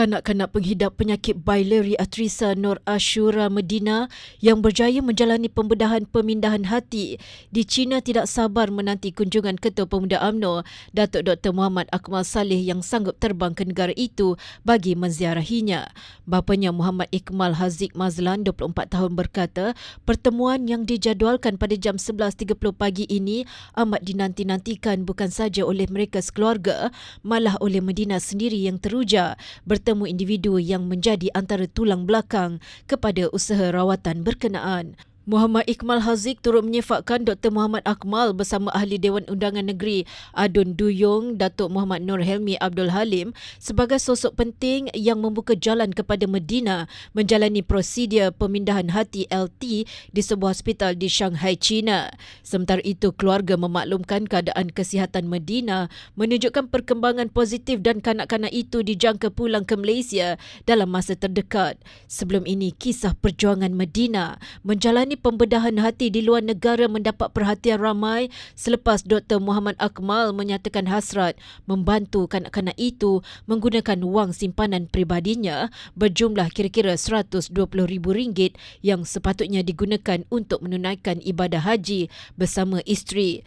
kanak-kanak penghidap penyakit biliary atrisa Nur Ashura Medina yang berjaya menjalani pembedahan pemindahan hati di China tidak sabar menanti kunjungan Ketua Pemuda AMNO Datuk Dr. Muhammad Akmal Saleh yang sanggup terbang ke negara itu bagi menziarahinya. Bapanya Muhammad Ikmal Haziq Mazlan 24 tahun berkata pertemuan yang dijadualkan pada jam 11.30 pagi ini amat dinanti-nantikan bukan saja oleh mereka sekeluarga malah oleh Medina sendiri yang teruja bertemu individu yang menjadi antara tulang belakang kepada usaha rawatan berkenaan. Muhammad Iqmal Haziq turut menyefatkan Dr. Muhammad Akmal bersama Ahli Dewan Undangan Negeri Adun Duyung, Datuk Muhammad Nur Helmi Abdul Halim sebagai sosok penting yang membuka jalan kepada Medina menjalani prosedur pemindahan hati LT di sebuah hospital di Shanghai, China. Sementara itu, keluarga memaklumkan keadaan kesihatan Medina menunjukkan perkembangan positif dan kanak-kanak itu dijangka pulang ke Malaysia dalam masa terdekat. Sebelum ini, kisah perjuangan Medina menjalani pembedahan hati di luar negara mendapat perhatian ramai selepas Dr. Muhammad Akmal menyatakan hasrat membantu kanak-kanak itu menggunakan wang simpanan pribadinya berjumlah kira-kira RM120,000 yang sepatutnya digunakan untuk menunaikan ibadah haji bersama isteri.